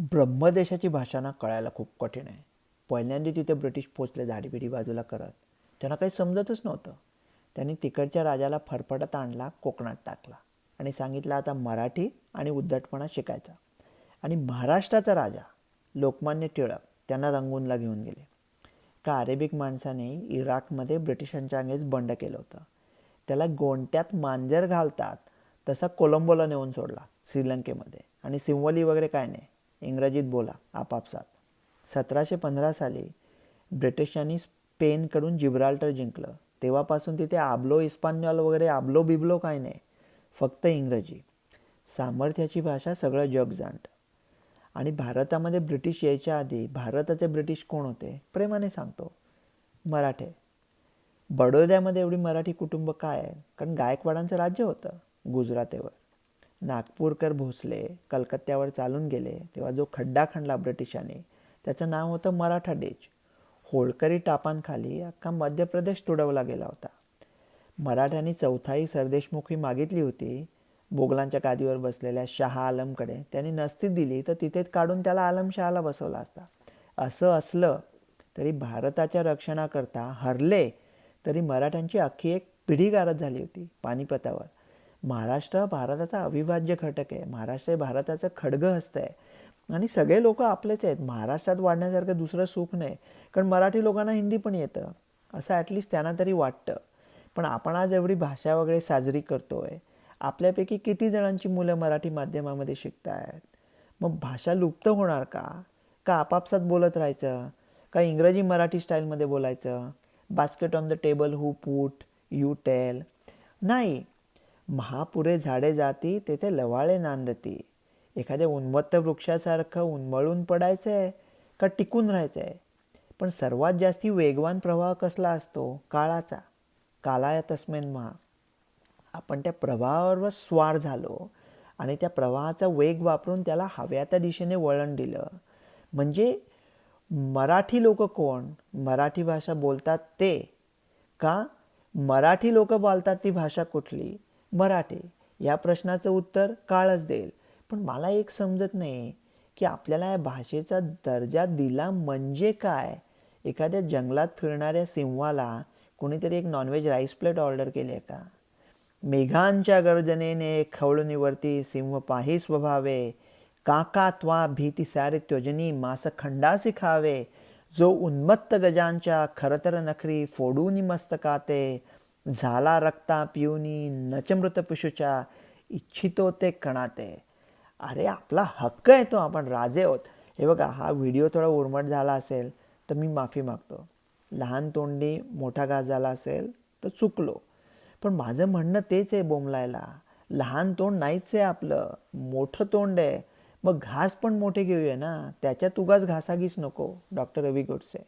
ब्रह्मदेशाची भाषा ना कळायला खूप कठीण आहे. पहिल्यांदा तिथे ब्रिटिश पोचले झाडीबिडी बाजूला करत. त्यांना काही समजतच नव्हतं. त्यांनी तिकडच्या राजाला फरफटत आणला कोकणात टाकला आणि सांगितलं आता मराठी आणि उद्धटपणा शिकायचा. आणि महाराष्ट्राचा राजा लोकमान्य टिळक त्यांना रंगूनला घेऊन गेले. का अरेबिक माणसाने इराकमध्ये ब्रिटिशांच्या अंगेच बंड केलं होतं. त्याला गोंट्यात मांजर घालतात तसा कोलंबोला नेऊन सोडला श्रीलंकेमध्ये. आणि सिंवली वगैरे काय नाही. इंग्रजीत बोला आपापसात. सतराशे पंधरा साली ब्रिटिशांनी स्पेनकडून जिब्राल्टर जिंकलं. तेव्हापासून तिथे आबलो इस्पान्यॉल वगैरे आबलो बिबलो काय नाही फक्त इंग्रजी. सामर्थ्याची भाषा सगळं जग जाणतं आणि भारतामध्ये ब्रिटिश यायच्या आधी भारताचे ब्रिटिश कोण होते प्रेमाने सांगतो. मराठे. बडोद्यामध्ये एवढी मराठी कुटुंब काय आहेत? कारण गायकवाडांचं राज्य होतं गुजरातेवर. नागपूरकर भोसले कलकत्त्यावर चालून गेले तेव्हा जो खड्डा खणला ब्रिटिशांनी त्याचं नाव होतं मराठा डेच. होळकरी टापांखाली अख्खा मध्य प्रदेश तुडवला गेला होता. मराठ्यांनी चौथाई सरदेशमुखी मागितली होती. मोगलांच्या गादीवर बसलेल्या शहा आलमकडे त्यांनी नसती दिली तर तिथेच काढून त्याला आलमशहाला बसवला असता. असं असलं तरी भारताच्या रक्षणाकरता हरले तरी मराठ्यांची अख्खी एक पिढी गारद झाली होती पानिपतावर. महाराष्ट्र हा भारताचा अविभाज्य घटक आहे. महाराष्ट्र हे भारताचं खडगं हस्त आहे. आणि सगळे लोक आपलेच आहेत. महाराष्ट्रात वाढण्यासारखं दुसरं सुख नाही. कारण मराठी लोकांना हिंदी पण येतं. असं ॲटलिस्ट त्यांना तरी वाटतं. पण आपण आज एवढी भाषा वगैरे साजरी करतोय. आपल्यापैकी किती जणांची मुलं मराठी माध्यमामध्ये शिकत आहेत मग भाषा लुप्त होणार का? का आपापसात बोलत राहायचं? का इंग्रजी मराठी स्टाईलमध्ये बोलायचं? Basket on the table who put you tell? नाही. महापुरे झाडे जाती तेथे लवाळे नांदती. एखाद्या उन्मत्त वृक्षासारखं उन्मळून पडायचं आहे का टिकून राहायचं आहे पण सर्वात जास्ती वेगवान प्रवाह कसला असतो? काळाचा. कालाया तस्मेन महा. आपण त्या प्रवाहावर स्वार झालो आणि त्या प्रवाहाचा वेग वापरून त्याला हव्या त्या दिशेने वळण दिलं. म्हणजे मराठी लोक कोण? मराठी भाषा बोलतात ते. का? मराठी लोक बोलतात ती भाषा कुठली? मराठी. या प्रश्नाचं उत्तर काळच देईल. पण मला एक समजत नाही की आपल्याला या भाषेचा दर्जा दिला म्हणजे काय? एखाद्या जंगलात फिरणाऱ्या सिंहाला कोणीतरी एक नॉनव्हेज राईस प्लेट ऑर्डर केली आहे का? मेघांच्या गर्जनेने खवळणीवरती सिंह पाही स्वभावे. काका त्वा भीती सारे त्योजनी मास खंडासी खावे. जो उन्मत्त गजांच्या खरतर नखरी फोडून मस्तकाते. झाला रक्ता पिऊनी नचमृत पिशूच्या इच्छितो ते कणाते. अरे आपला हक्क आहे तो आपण राजे आहोत. हे बघा हा व्हिडिओ थोडा उर्मट झाला असेल तर मी माफी मागतो. लहान तोंडी मोठा घास झाला असेल तर चुकलो. पण माझं म्हणणं तेच आहे बोमलायला. लहान तोंड नाहीच आहे आपलं मोठं तोंड आहे. मग घास पण मोठे घेऊया ना? त्याच्यात उगाच घासाघीस नको डॉक्टर रवी गोडसे.